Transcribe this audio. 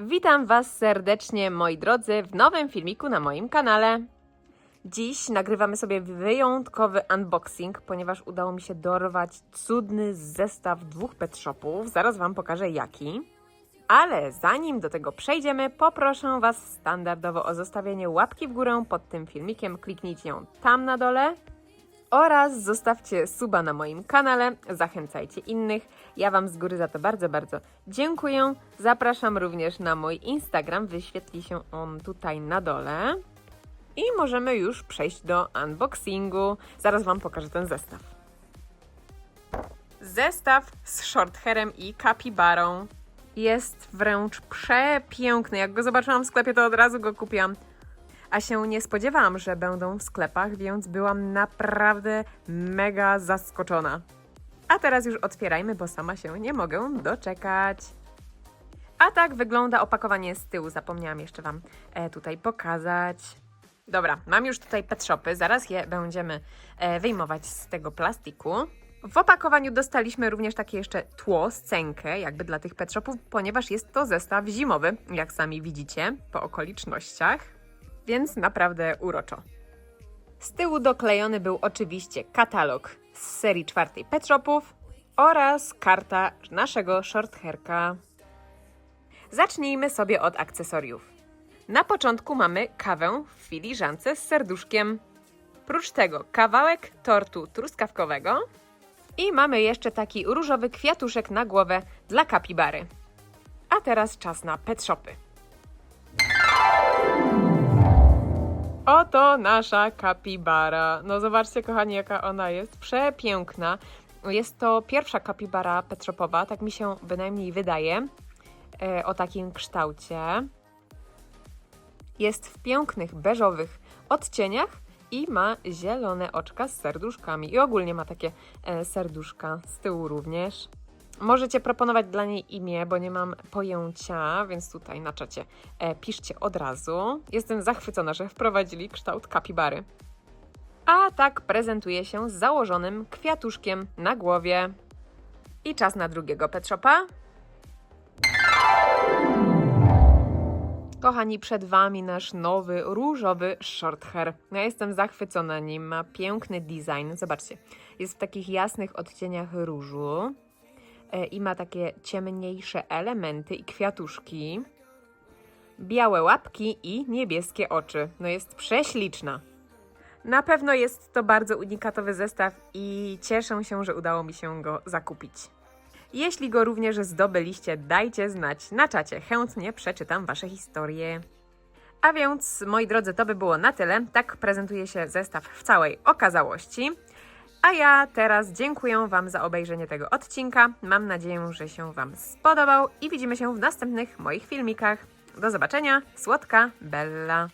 Witam Was serdecznie, moi drodzy, w nowym filmiku na moim kanale. Dziś nagrywamy sobie wyjątkowy unboxing, ponieważ udało mi się dorwać cudny zestaw dwóch pet shopów. Zaraz Wam pokażę jaki. Ale zanim do tego przejdziemy, poproszę Was standardowo o zostawienie łapki w górę pod tym filmikiem. Kliknijcie ją tam na dole oraz zostawcie suba na moim kanale, zachęcajcie innych. Ja Wam z góry za to bardzo, bardzo dziękuję. Zapraszam również na mój Instagram, wyświetli się on tutaj na dole. I możemy już przejść do unboxingu. Zaraz Wam pokażę ten zestaw. Zestaw z shorthairem i kapibarą. Jest wręcz przepiękny. Jak go zobaczyłam w sklepie, to od razu go kupiłam a się nie spodziewałam, że będą w sklepach, więc byłam naprawdę mega zaskoczona. A teraz już otwierajmy, bo sama się nie mogę doczekać. A tak wygląda opakowanie z tyłu. Zapomniałam jeszcze Wam e, tutaj pokazać. Dobra, mam już tutaj pet shopy, zaraz je będziemy e, wyjmować z tego plastiku. W opakowaniu dostaliśmy również takie jeszcze tło, scenkę, jakby dla tych pet shopów, ponieważ jest to zestaw zimowy, jak sami widzicie, po okolicznościach więc naprawdę uroczo. Z tyłu doklejony był oczywiście katalog z serii czwartej Pet Shopów oraz karta naszego shorthairka. Zacznijmy sobie od akcesoriów. Na początku mamy kawę w filiżance z serduszkiem. Prócz tego kawałek tortu truskawkowego i mamy jeszcze taki różowy kwiatuszek na głowę dla kapibary. A teraz czas na pet shopy. Oto nasza kapibara. No zobaczcie, kochani, jaka ona jest przepiękna. Jest to pierwsza kapibara petropowa, tak mi się bynajmniej wydaje, e, o takim kształcie. Jest w pięknych, beżowych odcieniach i ma zielone oczka z serduszkami. I ogólnie ma takie e, serduszka z tyłu również. Możecie proponować dla niej imię, bo nie mam pojęcia, więc tutaj na czacie e, piszcie od razu. Jestem zachwycona, że wprowadzili kształt kapibary. A tak prezentuje się z założonym kwiatuszkiem na głowie. I czas na drugiego pet shopa. Kochani, przed Wami nasz nowy różowy shorthair. Ja jestem zachwycona nim, ma piękny design. Zobaczcie, jest w takich jasnych odcieniach różu i ma takie ciemniejsze elementy i kwiatuszki. Białe łapki i niebieskie oczy. No jest prześliczna. Na pewno jest to bardzo unikatowy zestaw i cieszę się, że udało mi się go zakupić. Jeśli go również zdobyliście, dajcie znać na czacie. Chętnie przeczytam Wasze historie. A więc, moi drodzy, to by było na tyle. Tak prezentuje się zestaw w całej okazałości. A ja teraz dziękuję Wam za obejrzenie tego odcinka. Mam nadzieję, że się Wam spodobał i widzimy się w następnych moich filmikach. Do zobaczenia, słodka Bella.